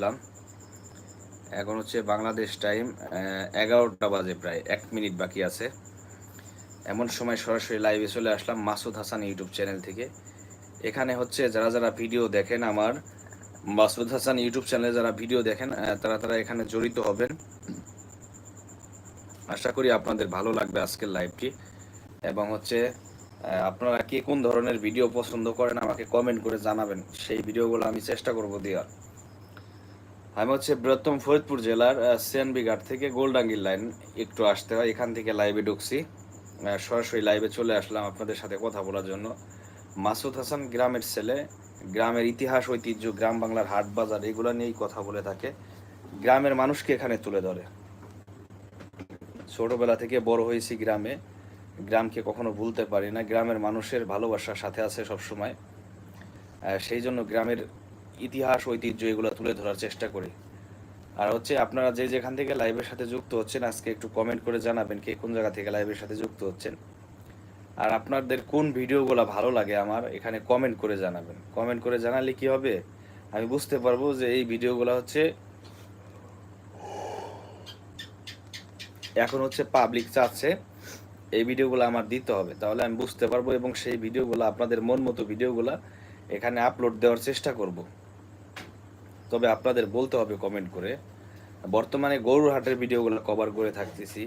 আসলাম। এখন হচ্ছে বাংলাদেশ টাইম এগারোটা বাজে প্রায়, এক মিনিট বাকি আছে। এমন সময় সরাসরি লাইভে চলে আসলাম মাসুদ হাসান ইউটিউব চ্যানেল থেকে। এখানে হচ্ছে যারা যারা ভিডিও দেখেন আমার, মাসুদ হাসান ইউটিউব চ্যানেলে যারা ভিডিও দেখেন তারা তারা এখানে জড়িত হবেন। আশা করি আপনাদের ভালো লাগবে আজকের লাইভটি এবং হচ্ছে আপনারা কে কোন ধরনের ভিডিও পছন্দ করেন আমাকে কমেন্ট করে জানাবেন। সেই ভিডিওগুলো আমি চেষ্টা করব দেওয়ার। আমি হচ্ছে বৃহত্তম ফরিদপুর জেলার সিএনবি ঘাট থেকে গোলডাঙ্গির লাইন একটু আসতে হয়। এখান থেকে লাইভে ঢুকছি। সরাসরি লাইভে চলে আসলাম আপনাদের সাথে কথা বলার জন্য। মাসুদ হাসান গ্রামের ছেলে, গ্রামের ইতিহাস, ঐতিহ্য, গ্রাম বাংলার হাট বাজার, এগুলো নিয়েই কথা বলে থাকে। গ্রামের মানুষকে এখানে তুলে ধরে। ছোটবেলা থেকে বড় হয়েছি গ্রামে। গ্রামকে কখনো ভুলতে পারি না। গ্রামের মানুষের ভালোবাসার সাথে আছে সব সময় সেই জন্য গ্রামের ইতিহাস, ঐতিহ্য, এগুলো তুলে ধরার চেষ্টা করি। আর হচ্ছে আপনারা যে যেখান থেকে লাইভের সাথে যুক্ত হচ্ছেন, আজকে একটু কমেন্ট করে জানাবেন কে কোন জায়গা থেকে লাইভের সাথে যুক্ত হচ্ছেন। আর আপনাদের কোন ভিডিওগুলো ভালো লাগে আমার, এখানে কমেন্ট করে জানাবেন। কমেন্ট করে জানালে কি হবে? আমি বুঝতে পারব যে এই ভিডিওগুলো হচ্ছে এখন হচ্ছে পাবলিক চাচ্ছে, এই ভিডিওগুলো আমার দিতে হবে। তাহলে আমি বুঝতে পারব এবং সেই ভিডিওগুলো আপনাদের মন মতো ভিডিওগুলো এখানে আপলোড দেওয়ার চেষ্টা করব। তবে আপনাদের বলতে হবে কমেন্ট করে। বর্তমানে গরুর হাটের ভিডিওগুলো কভার করে থাকতেছি।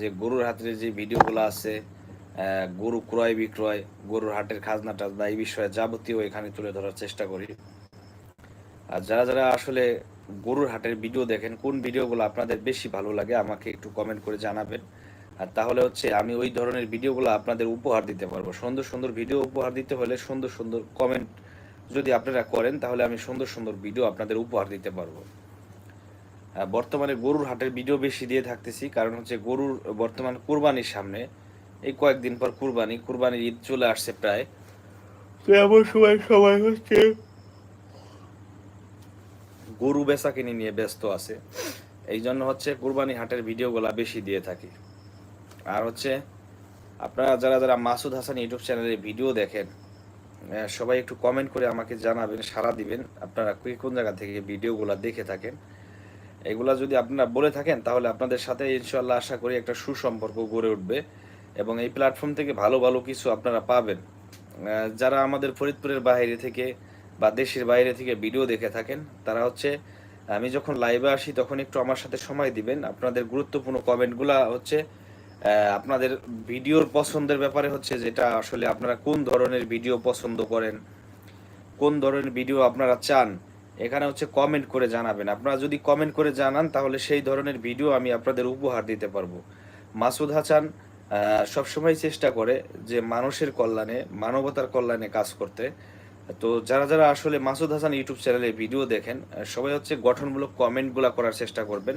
যে গরুর হাটের যে ভিডিওগুলো আছে গরু ক্রয় বিক্রয়, গরুর হাটের খাজনা টাজনা এই বিষয়ে যাবতীয় এখানে তুলে ধরার চেষ্টা করি। আর যারা যারা আসলে গরুর হাটের ভিডিও দেখেন, কোন ভিডিওগুলো আপনাদের বেশি ভালো লাগে আমাকে একটু কমেন্ট করে জানাবেন। আর তাহলে হচ্ছে আমি ওই ধরনের ভিডিওগুলো আপনাদের উপহার দিতে পারব। সুন্দর সুন্দর ভিডিও উপহার দিতে হলে সুন্দর সুন্দর কমেন্ট যদি আপনারা করেন তাহলে আমি সুন্দর সুন্দর ভিডিও আপনাদের উপহার দিতে পারব। বর্তমানে গরুর হাটের ভিডিও বেশি দিয়ে থাকতেছি কারণ হচ্ছে গরুর বর্তমান কুরবানির সামনে এই কয়েকদিন পর কুরবানি কুরবানির ঈদ চলে আসছে প্রায়। তো এমন সময় সবাই হচ্ছে গরু বেচা কিনে নিয়ে ব্যস্ত আছে। এই জন্য হচ্ছে কুরবানি হাটের ভিডিওগুলা বেশি দিয়ে থাকি। আর হচ্ছে আপনারা যারা যারা মাসুদ হাসান ইউটিউব চ্যানেলে ভিডিও দেখেন সবাই একটু কমেন্ট করে আমাকে জানাবেন, সাড়া দিবেন। আপনারা কোন জায়গা থেকে ভিডিওগুলা দেখে থাকেন? এগুলা যদি আপনারা বলে থাকেন, তাহলে আপনাদের সাথে ইনশাল্লাহ আশা করি একটা সুসম্পর্ক গড়ে উঠবে এবং এই প্ল্যাটফর্ম থেকে ভালো ভালো কিছু আপনারা পাবেন। যারা আমাদের ফরিদপুরের বাইরে থেকে বা দেশের বাইরে থেকে ভিডিও দেখে থাকেন, তারা হচ্ছে, আমি যখন লাইভে আসি তখন একটু আমার সাথে সময় দিবেন। আপনাদের গুরুত্বপূর্ণ কমেন্টগুলা হচ্ছে আপনাদের ভিডিওর পছন্দের ব্যাপারে হচ্ছে যেটা আসলে আপনারা কোন ধরনের ভিডিও পছন্দ করেন, কোন ধরনের ভিডিও আপনারা চান, এখানে হচ্ছে কমেন্ট করে জানাবেন। আপনারা যদি কমেন্ট করে জানান, তাহলে সেই ধরনের ভিডিও আমি আপনাদের উপহার দিতে পারব। মাসুদ হাসান সবসময় চেষ্টা করে যে মানুষের কল্যাণে, মানবতার কল্যাণে কাজ করতে। তো যারা যারা আসলে মাসুদ হাসান ইউটিউব চ্যানেলে ভিডিও দেখেন সবাই হচ্ছে গঠনমূলক কমেন্টগুলো করার চেষ্টা করবেন।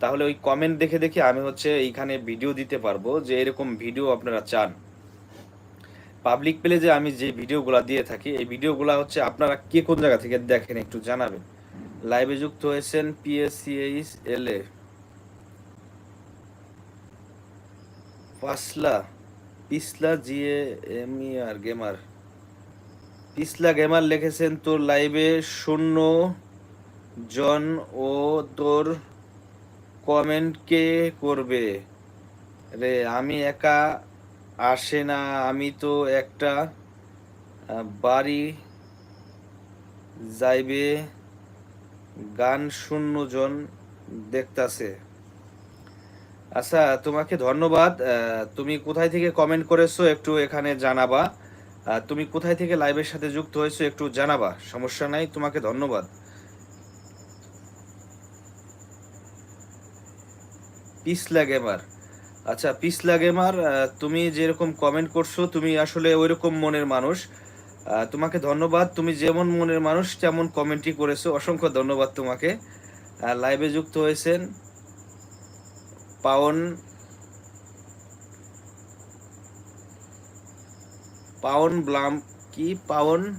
তাহলে ওই কমেন্ট দেখে দেখে আমি হচ্ছে এইখানে ভিডিও দিতে পারব যে এরকম ভিডিও আপনারা চান। পাবলিক পেজে আমি যে ভিডিওগুলো দিয়ে থাকি, এই ভিডিওগুলো হচ্ছে আপনারা কে কোন জায়গা থেকে দেখেন একটু জানাবেন। লাইভে যুক্ত হয়েছেন পিএসসিএইচ এল এ পাসলা পিসলা জিএ এম আর গেমার পিসলা গেমার লিখেছেন, তোর লাইভে শূন্য জন ও তোর কমেন্ট কে করবে? রে, আমি একা আসে না, আমি তো একটা বাড়ি যাইবে, গান শূন্য জন দেখতাছে। আচ্ছা তোমাকে ধন্যবাদ তুমি কোথায় থেকে কমেন্ট করেছ একটু এখানে জানাবা তুমি কোথায় থেকে লাইভের সাথে যুক্ত হয়েছো একটু জানাবা, সমস্যা নাই, তোমাকে ধন্যবাদ। পিসলা গেমার আচ্ছা পিসলা গেমার তুমি যেরকম কমেন্ট করছ, তুমি আসলে ওইরকম মনের মানুষ। তোমাকে ধন্যবাদ। তুমি যেমন মনের মানুষ, তেমন কমেন্টই করেছ। অসংখ্য ধন্যবাদ তোমাকে। লাইভে যুক্ত হয়েছেন পাওন পাওন ব্লাম কি? পাওন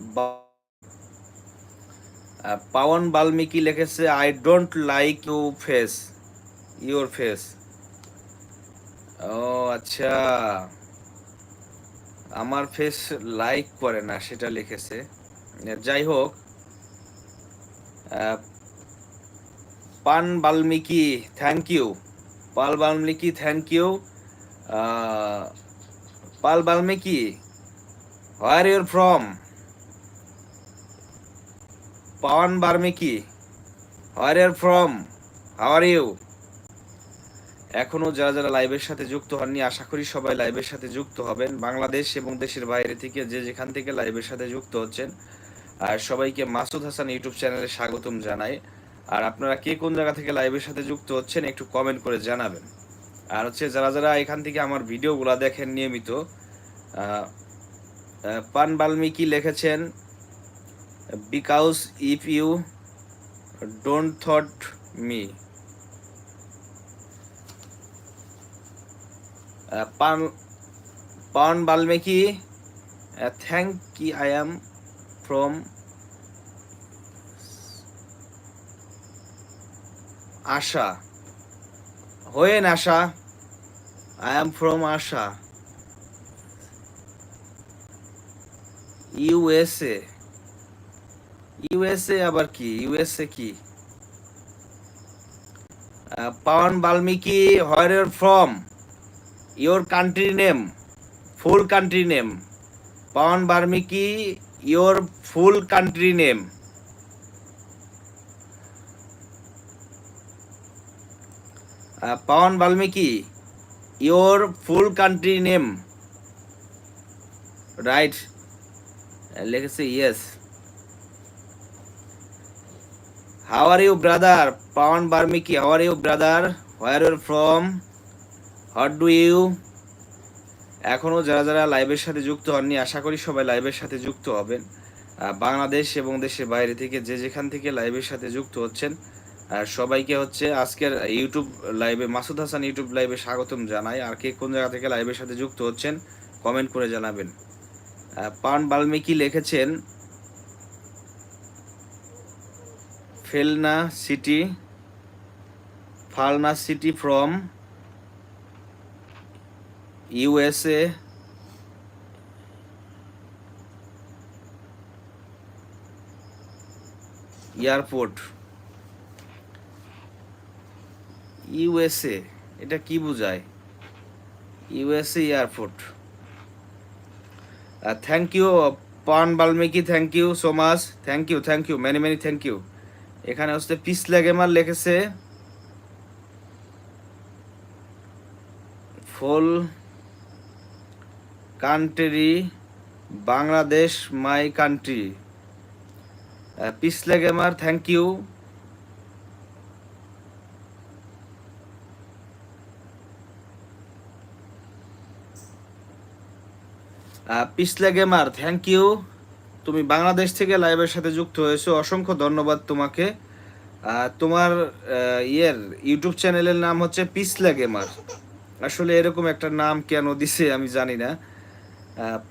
বা- পাওন বাল্মীকি লিখেছে I don't like you face your face ও আচ্ছা। আমার ফেস লাইক করে না, সেটা লিখেছে। যাই হোক Pawan Valmiki thank you Pal Valmiki thank you Pal Valmiki where you're from Pawan Valmiki where you're from how are you এখনও যারা যারা লাইভের সাথে যুক্ত হননি, আশা করি সবাই লাইভের সাথে যুক্ত হবেন। বাংলাদেশ এবং দেশের বাইরে থেকে যে যেখান থেকে লাইভের সাথে যুক্ত হচ্ছেন, আর সবাইকে মাসুদ হাসান ইউটিউব চ্যানেলে স্বাগতম জানাই। আর আপনারা কে কোন জায়গা থেকে লাইভের সাথে যুক্ত হচ্ছেন, একটু কমেন্ট করে জানাবেন। আর হচ্ছে যারা যারা এখান থেকে আমার ভিডিওগুলো দেখেন নিয়মিত পান বাল্মীকি লিখেছেন because if you don't thought me Pawan Valmiki thank কি I am from Asha when Asha I am from Asha USA USA আবার কি? ইউএসএ কি? Pawan Valmiki where from your country name full country name Pawan Valmiki your full country name Pawan Valmiki your full country name right লিখেছে yes are you, brother? Pawan barmiki, how are you, brother? Where are you from? What do you এখনও যারা যারা লাইভের সাথে যুক্ত হননি, আশা করি সবাই লাইভের সাথে যুক্ত হবেন। বাংলাদেশ এবং দেশের বাইরে থেকে যে যেখান থেকে লাইভের সাথে যুক্ত হচ্ছেন আর সবাইকে হচ্ছে আজকের ইউটিউব লাইভে মাসুদ হাসান ইউটিউব লাইভে স্বাগতম জানাই। আর কে কোন জায়গা থেকে লাইভের সাথে যুক্ত হচ্ছেন কমেন্ট করে জানাবেন। পান বাল্মীকি লিখেছেন Falna city, Falna city from USA, airport. USA, এটা কি বোঝায়? USA airport. Thank you Pawan Valmiki thank you so much thank you thank you many many thank you এখানে হচ্ছে পিসলা গেমার লিখেছে। Full country Bangladesh my country পিসলে gamer thank you পিসলে gamer thank you তুমি বাংলাদেশ থেকে লাইভের সাথে যুক্ত হয়েছো। অসংখ্য ধন্যবাদ তোমাকে। তোমার ইয়ের ইউটিউব চ্যানেলের নাম হচ্ছে পিসলা গেমার আসলে এরকম একটা নাম কেন দিছে আমি জানি না।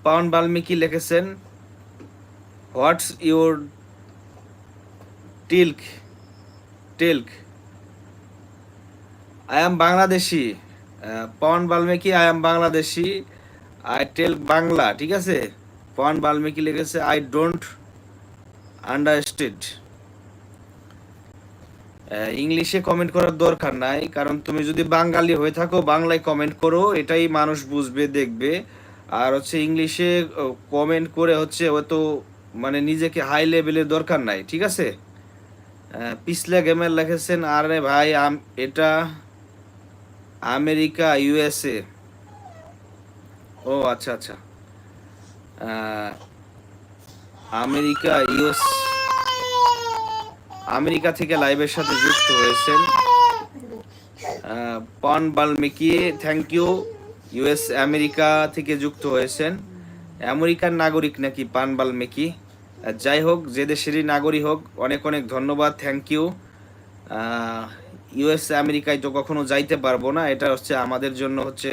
পাওন বাল্মীকি লিখেছেন, হোয়াটস ইউর টিল্ক? টিল্ক? I am Bangladeshi. Pawan Valmiki, I am Bangladeshi. I tell Bangla. ঠিক আছে? পওয়ান বাল্মীকি লিখেছে আই ডোন্ট আন্ডারস্ট্যান্ড ইংলিশে কমেন্ট করার দরকার নাই, কারণ তুমি যদি বাঙালি হয়ে থাকো, বাংলায় কমেন্ট করো, এটাই মানুষ বুঝবে, দেখবে। আর হচ্ছে ইংলিশে কমেন্ট করে হচ্ছে হয়তো মানে নিজেকে হাই লেভেলের দরকার নাই, ঠিক আছে? পিছলা গেমের লিখেছেন, আরে ভাই এটা আমেরিকা ইউএসএ ও আচ্ছা আচ্ছা। আমেরিকা, ইউএস, আমেরিকা থেকে লাইভের সাথে যুক্ত হয়েছেন। Pawan Valmiki thank you US America থেকে যুক্ত হয়েছেন। আমেরিকার নাগরিক নাকি পান বাল্মিকি? যাই হোক, যে দেশেরই নাগরিক হোক, অনেক অনেক ধন্যবাদ থ্যাংক ইউ ইউএস আমেরিকায় তো কখনো যাইতে পারব না, এটা হচ্ছে আমাদের জন্য হচ্ছে,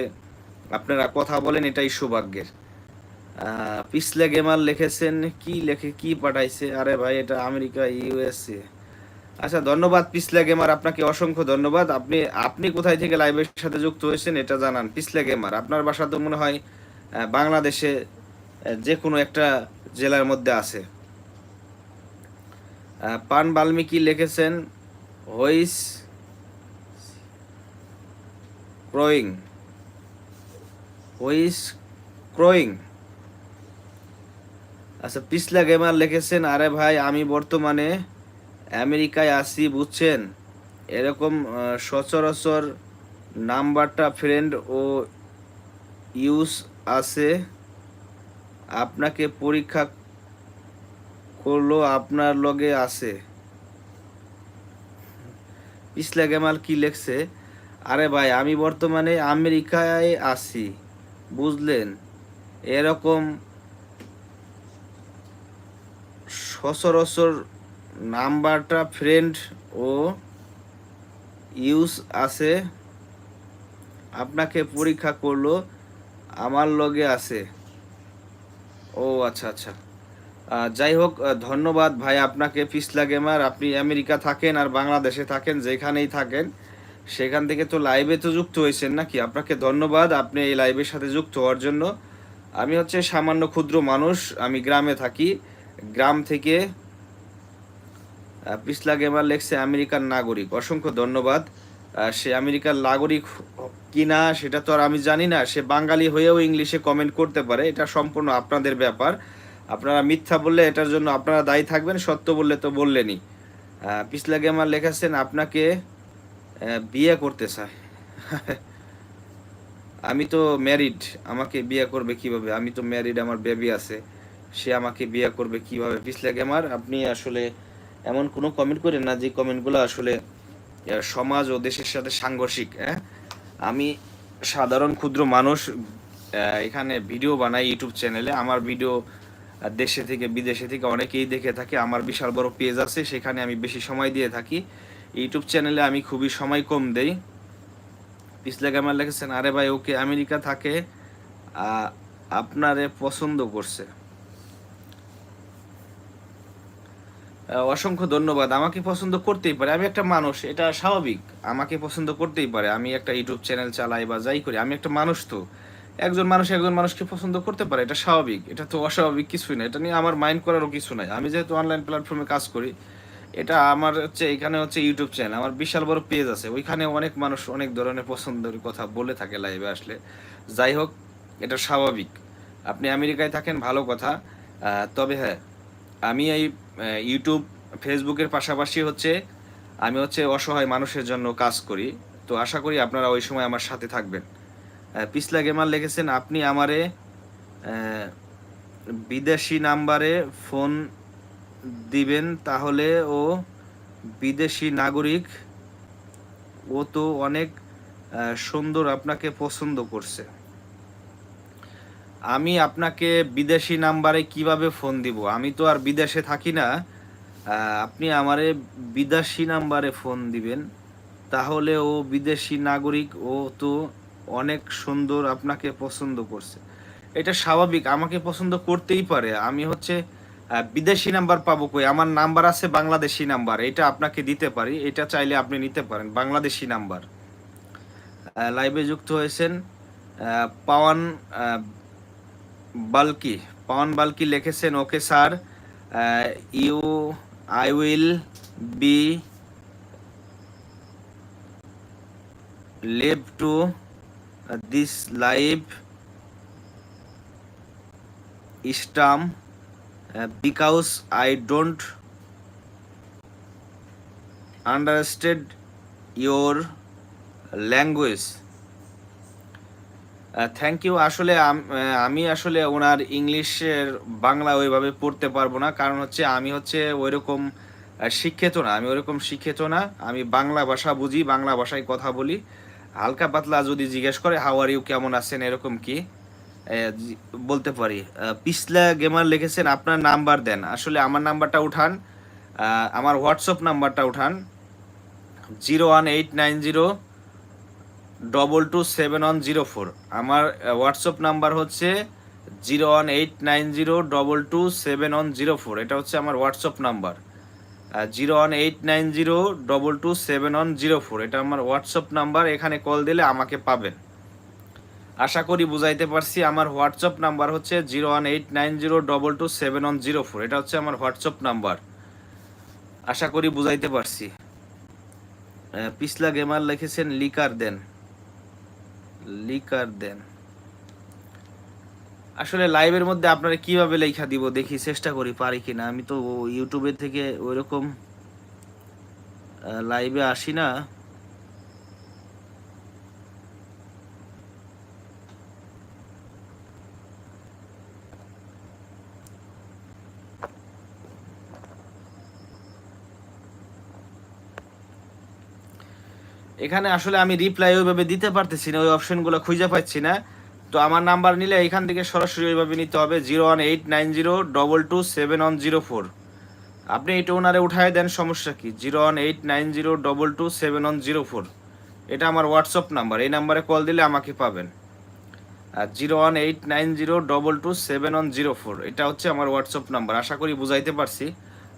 আপনারা কথা বলেন, এটাই সৌভাগ্যের। পিছলে গেমার লিখেছেন, কি লেখে, কি পাঠাইছে? আরে ভাই, এটা আমেরিকা, ইউএসএ। আচ্ছা ধন্যবাদ পিছলে গেমার, আপনাকে অসংখ্য ধন্যবাদ। আপনি আপনি কোথায় থেকে লাইভের সাথে যুক্ত হয়েছেন, এটা জানান। পিছলে গেমার, আপনার বাসা তো মনে হয় বাংলাদেশে যে কোনো একটা জেলার মধ্যে আছে। পান বাল্মীকি লিখেছেন, হইস ক্রোয়িং। হইস ক্রোয়িং। আচ্ছা পিছলা গেমার লিখেছেন, আরে ভাই, আমি বর্তমানে আমেরিকায় আছি, বুঝছেন? এরকম সচরাচর নাম্বারটা ফ্রেন্ড ও ইউজ আছে। আপনাকে পরীক্ষা করল, আপনার লগে আছে। পিছলা গেমাল কি লেখছে? আরে ভাই, আমি বর্তমানে আমেরিকায় আছি, বুঝলেন? এরকম সচরাচর নাম্বারটা ফ্রেন্ড ও ইউজ আছে। আপনাকে পরীক্ষা করল, আমার লগে আছে। ও আচ্ছা আচ্ছা। যাই হোক ধন্যবাদ ভাই, আপনাকে পিছলা গেমার আপনি আমেরিকা থাকেন আর বাংলাদেশে থাকেন, যেখানেই থাকেন, সেখান থেকে তো লাইভে তো যুক্ত হয়েছেন নাকি? আপনাকে ধন্যবাদ, আপনি এই লাইভের সাথে যুক্ত হওয়ার জন্য। আমি হচ্ছে সামান্য ক্ষুদ্র মানুষ, আমি গ্রামে থাকি। গ্রাম থেকে পিছলা গেমার লেখছে আমেরিকার নাগরিক। অসংখ্য ধন্যবাদ। সে আমেরিকার নাগরিক কিনা সেটা তো আর আমি জানি না। সে বাঙালি হয়েও ইংলিশে কমেন্ট করতে পারে। এটা সম্পূর্ণ আপনাদের ব্যাপার। আপনারা মিথ্যা বললে এটার জন্য আপনারা দায়ী থাকবেন সত্য বললে তো বললেনই। আহ, পিছলা গেমার লেখাচ্ছেন আপনাকে বিয়ে করতে চায়। আমি তো ম্যারিড আমাকে বিয়ে করবে কীভাবে? আমি তো ম্যারিড আমার বেবি আছে। সে আমাকে বিয়ে করবে কীভাবে? পিছলা গেমার আপনি আসলে এমন কোনো কমেন্ট করেন না যে কমেন্টগুলো আসলে সমাজ ও দেশের সাথে সাংঘর্ষিক হ্যাঁ আমি সাধারণ ক্ষুদ্র মানুষ এখানে ভিডিও বানাই ইউটিউব চ্যানেলে আমার ভিডিও দেশে থেকে বিদেশে থেকে অনেকেই দেখে থাকে। আমার বিশাল বড় পেজ আছে, সেখানে আমি বেশি সময় দিয়ে থাকি। ইউটিউব চ্যানেলে আমি খুবই সময় কম দেই। পিছলে গ্যামার লিখেছেন, আরে ভাই, ওকে আমেরিকা থাকে আপনারে পছন্দ করছে। অসংখ্য ধন্যবাদ। আমাকে পছন্দ করতেই পারে। আমি একটা মানুষ, এটা স্বাভাবিক। আমাকে পছন্দ করতেই পারে। আমি একটা ইউটিউব চ্যানেল চালাই বা যাই করি, আমি একটা মানুষ তো। একজন মানুষ একজন মানুষকে পছন্দ করতে পারে, এটা স্বাভাবিক। এটা তো অস্বাভাবিক কিছুই না। এটা নিয়ে আমার মাইন্ড করারও কিছু নাই। আমি যেহেতু অনলাইন প্ল্যাটফর্মে কাজ করি, এটা আমার হচ্ছে, এখানে হচ্ছে ইউটিউব চ্যানেল আমার বিশাল বড় পেজ আছে। ওইখানে অনেক মানুষ অনেক ধরনের পছন্দের কথা বলে থাকে লাইভে আসলে। যাই হোক, এটা স্বাভাবিক। আপনি আমেরিকায় থাকেন, ভালো কথা। তবে হ্যাঁ আমি এই ইউটিউব ফেসবুকের পাশাপাশি হচ্ছে, আমি হচ্ছে অসহায় মানুষের জন্য কাজ করি। তো আশা করি আপনারা ওই সময় আমার সাথে থাকবেন। পিছলা গেমার লিখেছেন, আপনি আমারে বিদেশি নাম্বারে ফোন দিবেন, তাহলে ও বিদেশি নাগরিক, ও তো অনেক সুন্দর আপনাকে পছন্দ করছে। আমি আপনাকে বিদেশি নাম্বারে কীভাবে ফোন দিব? আমি তো আর বিদেশে থাকি না। আপনি আমারে বিদেশি নাম্বারে ফোন দিবেন। তাহলে ও বিদেশি নাগরিক, ও তো অনেক সুন্দর আপনাকে পছন্দ করছে। এটা স্বাভাবিক, আমাকে পছন্দ করতেই পারে। আমি হচ্ছে বিদেশি নাম্বার পাবো কই? আমার নাম্বার আছে বাংলাদেশি নাম্বার, এটা আপনাকে দিতে পারি। এটা চাইলে আপনি নিতে পারেন, বাংলাদেশি নাম্বার। লাইভে যুক্ত হয়েছেন পাওয়ান বালকি পাওয়ান বালকি লিখেছেন, okay sir you, I will be leave to this live stream because I don't understand your language. Thank you আসলে আমি আসলে ওনার ইংলিশের বাংলা ওইভাবে পড়তে পারব না। কারণ হচ্ছে আমি হচ্ছে ওইরকম শিক্ষিত না। আমি ওইরকম শিক্ষিত না। আমি বাংলা ভাষা বুঝি, বাংলা ভাষায় কথা বলি। হালকা পাতলা যদি জিজ্ঞেস করে হাওয়ার ইউ কেমন আছেন? এরকম কি বলতে পারি। পিছলা গেমার লিখেছেন, আপনার নাম্বার দেন। আসলে আমার নাম্বারটা উঠান। আমার হোয়াটসঅ্যাপ নাম্বারটা উঠান। Zero one eight nine zero double two seven one zero four আমার হোয়াটসঅ্যাপ নাম্বার হচ্ছে zero one eight nine zero double two seven one zero four এটা হচ্ছে আমার WhatsApp number zero one eight nine zero double two seven one zero four এটা আমার WhatsApp number এখানে call দিলে আমাকে পাবেন। আশা করি বুঝাইতে পারছি। আমার হোয়াটসঅ্যাপ নাম্বার হচ্ছে zero one eight nine zero double two seven one zero four এটা হচ্ছে আমার হোয়াটসঅ্যাপ নাম্বার আশা করি বুঝাইতে পারছি। পিছলা গেমার লিখেছেন লিকার দেন। লিকার দেন। আসলে লাইভের মধ্যে আপনারা কীভাবে লেখা দিব দেখি চেষ্টা করি, পারি কিনা। আমি তো ইউটিউবে থেকে ওইরকম লাইভে আসি না। এখানে আসলে আমি রিপ্লাই ওইভাবে দিতে পারতেছি না, ওই অপশনগুলো খুঁজে পাচ্ছি না। তো আমার নাম্বার নিলে এখান থেকে সরাসরি ওইভাবে নিতে হবে zero one eight nine zero double two seven one zero four আপনি এটা ওনারে উঠায় দেন, সমস্যা কি? Zero one eight nine zero double two seven one zero four এটা আমার হোয়াটসঅ্যাপ নাম্বার এই নাম্বারে কল দিলে আমাকে পাবেন। আর zero one eight nine zero double two seven one zero four এটা হচ্ছে আমার হোয়াটসঅ্যাপ নাম্বার আশা করি বুঝাইতে পারছি।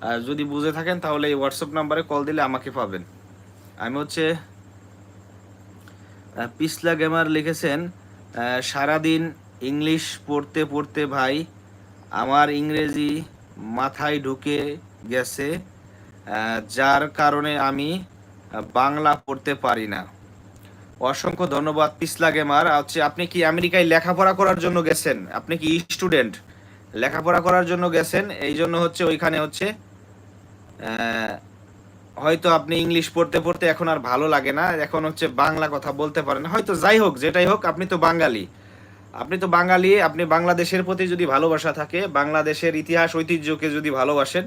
আর যদি বুঝে থাকেন তাহলে এই হোয়াটসঅ্যাপ নাম্বারে কল দিলে আমাকে পাবেন। আমি হচ্ছে পিছলা গেমার লিখেছেন সারাদিন ইংলিশ পড়তে পড়তে ভাই, আমার ইংরেজি মাথায় ঢুকে গেছে যার কারণে আমি বাংলা পড়তে পারি না। অসংখ্য ধন্যবাদ পিছলা গেমার হচ্ছে আপনি কি আমেরিকায় লেখাপড়া করার জন্য গেছেন? আপনি কি স্টুডেন্ট? লেখাপড়া করার জন্য গেছেন, এই জন্য হচ্ছে ওইখানে হচ্ছে হয়তো আপনি ইংলিশ পড়তে পড়তে এখন আর ভালো লাগে না, এখন হচ্ছে বাংলা কথা বলতে পারেন। হয়তো যাই হোক, যেটাই হোক, আপনি তো বাঙালি। আপনি তো বাঙালি, আপনি বাংলাদেশের প্রতি যদি ভালোবাসা থাকে, বাংলাদেশের ইতিহাস, ঐতিহ্যকে যদি ভালোবাসেন,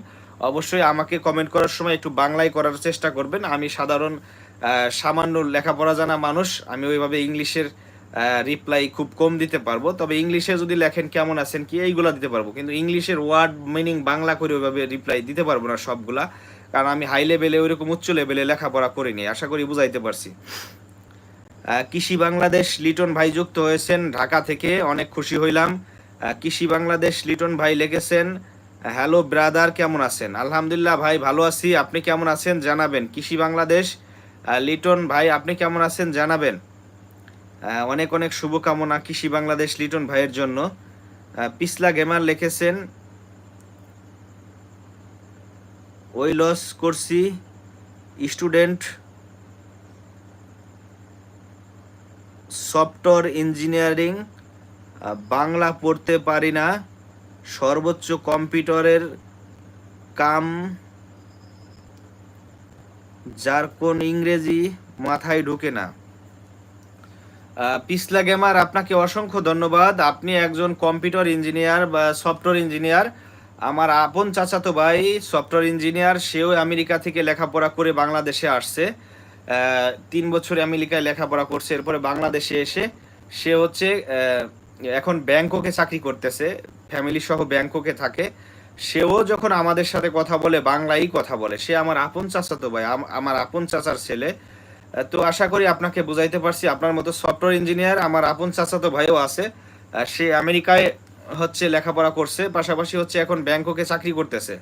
অবশ্যই আমাকে কমেন্ট করার সময় একটু বাংলায় করার চেষ্টা করবেন। আমি সাধারণ সামান্য লেখাপড়া জানা মানুষ, আমি ওইভাবে ইংলিশের রিপ্লাই খুব কম দিতে পারব। তবে ইংলিশে যদি লেখেন কেমন আছেন কি, এইগুলা দিতে পারব। কিন্তু ইংলিশের ওয়ার্ড মিনিং বাংলা করে ওইভাবে রিপ্লাই দিতে পারব না সবগুলা। কারণ আমি হাই লেভেলে ওইরকম উচ্চ লেভেলে লেখাপড়া করিনি, আশা করি বুঝাইতে পারছি। কৃষি বাংলাদেশ, লিটন ভাই যুক্ত হয়েছেন, ঢাকা থেকে অনেক খুশি হইলাম। কৃষি বাংলাদেশ, লিটন ভাই লিখেছেন হ্যালো ব্রাদার কেমন আছেন? আলহামদুলিল্লাহ ভাই, ভালো আছি। আপনি কেমন আছেন? জানাবেন। কৃষি বাংলাদেশ লিটন ভাই, আপনি কেমন আছেন? জানাবেন। অনেক অনেক শুভকামনা কৃষি বাংলাদেশ, লিটন ভাইয়ের জন্য। পিছলা গেমার লিখেছেন ওই লস করছি স্টুডেন্ট সফটওয়্যার ইঞ্জিনিয়ারিং বাংলা পড়তে পারি না, সর্বোচ্চ কম্পিউটারের কাম যার কোন ইংরেজি মাথায় ঢুকে না। পিছলা গেমার আপনাকে অসংখ্য ধন্যবাদ। আপনি একজন কম্পিউটার ইঞ্জিনিয়ার বা সফটওয়্যার ইঞ্জিনিয়ার আমার আপন চাচাতো ভাই সফটওয়্যার ইঞ্জিনিয়ার, সেও আমেরিকা থেকে লেখাপড়া করে বাংলাদেশে আসছে। তিন বছর আমেরিকায় লেখাপড়া করছে, এরপরে বাংলাদেশে এসে সে হচ্ছে এখন ব্যাংককে চাকরি করতেছে ফ্যামিলি সহ ব্যাংককে থাকে। সেও যখন আমাদের সাথে কথা বলে বাংলাই কথা বলে, সে আমার আপন চাচাতো ভাই, আম- আমার আপন চাচার ছেলে। তো আশা করি আপনাকে বুঝাইতে পারছি, আপনার মতো সফটওয়্যার ইঞ্জিনিয়ার আমার আপন চাচাতো ভাইও আছে। সে আমেরিকায় হচ্ছে লেখাপড়া করছে পাশাপাশি হচ্ছে এখন ব্যাংককে চাকরি করতেছে।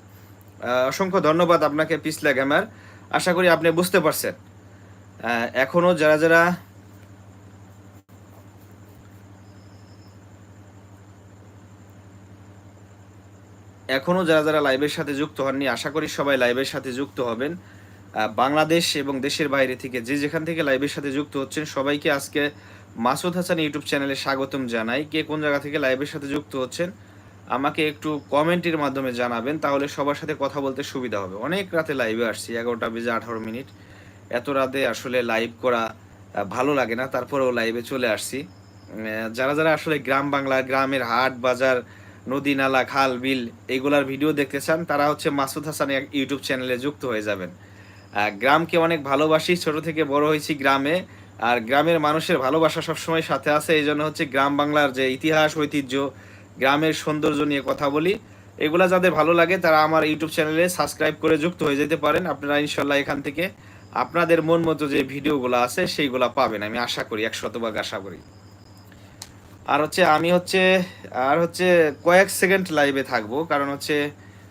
অসংখ্য ধন্যবাদ আপনাকে পিছলা গ্যামার আশা করি আপনি বুঝতে পারছেন। আহ, এখনও যারা যারা এখনও যারা যারা লাইভের সাথে যুক্ত হননি আশা করি সবাই লাইভের সাথে যুক্ত হবেন। বাংলাদেশ এবং দেশের বাইরে থেকে যে যেখান থেকে লাইভের সাথে যুক্ত হচ্ছেন সবাইকে আজকে মাসুদ হাসান ইউটিউব চ্যানেলে স্বাগতম জানাই। কে কোন জায়গা থেকে লাইভের সাথে যুক্ত হচ্ছেন, আমাকে একটু কমেন্টের মাধ্যমে জানাবেন, তাহলে সবার সাথে কথা বলতে সুবিধা হবে। অনেক রাতে লাইভে আসছি, এগারোটা বেজে আঠারো মিনিট। এত রাতে আসলে লাইভ করা ভালো লাগে না, তারপরেও লাইভে চলে আসছি। যারা যারা আসলে গ্রাম বাংলা, গ্রামের হাট, বাজার, নদী, নালা, খাল, বিল এগুলার ভিডিও দেখতে চান, তারা হচ্ছে মাসুদ হাসান ইউটিউব চ্যানেলে যুক্ত হয়ে যাবেন। গ্রামকে অনেক ভালোবাসি, ছোট থেকে বড় হয়েছি গ্রামে। আর গ্রামের মানুষের ভালোবাসা সবসময় সাথে আছে, এই জন্য হচ্ছে গ্রাম বাংলার যে ইতিহাস, ঐতিহ্য, গ্রামের সৌন্দর্য নিয়ে কথা বলি। এগুলা যাদের ভালো লাগে, তারা আমার ইউটিউব চ্যানেলে সাবস্ক্রাইব করে যুক্ত হয়ে যেতে পারেন। আপনারা ইনশাল্লাহ এখান থেকে আপনাদের মন মতো যে ভিডিওগুলো আছে, সেইগুলা পাবেন, আমি আশা করি, একশতভাগ আশা করি। আর হচ্ছে আমি হচ্ছে, আর হচ্ছে কয়েক সেকেন্ড লাইভে থাকব, কারণ হচ্ছে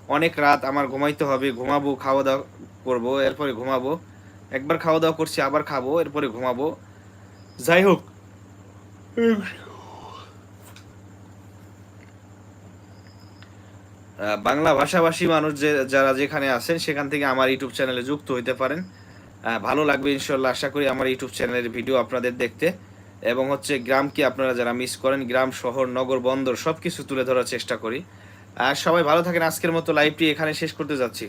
অনেক রাত আমার ঘুমাইতে হবে, ঘুমাবো, খাওয়া দাওয়া করব, এরপরে ঘুমাবো। একবার খাওয়া দাওয়া করছি, আবার খাব, এরপরে ঘুমাবো। যাই হোক। বাংলা ভাষাভাষী মানুষ যে, যারা যেখানে আছেন, সেখান থেকে আমার ইউটিউব চ্যানেলে যুক্ত হইতে পারেন। ভালো লাগবে ইনশাল্লাহ আশা করি আমার ইউটিউব চ্যানেলের ভিডিও আপনাদের দেখতে। এবং হচ্ছে গ্রামকে আপনারা যারা মিস করেন, গ্রাম, শহর, নগর, বন্দর সব কিছু তুলে ধরার চেষ্টা করি। আর সবাই ভালো থাকেন, আজকের মতো লাইভটি এখানে শেষ করতে যাচ্ছি।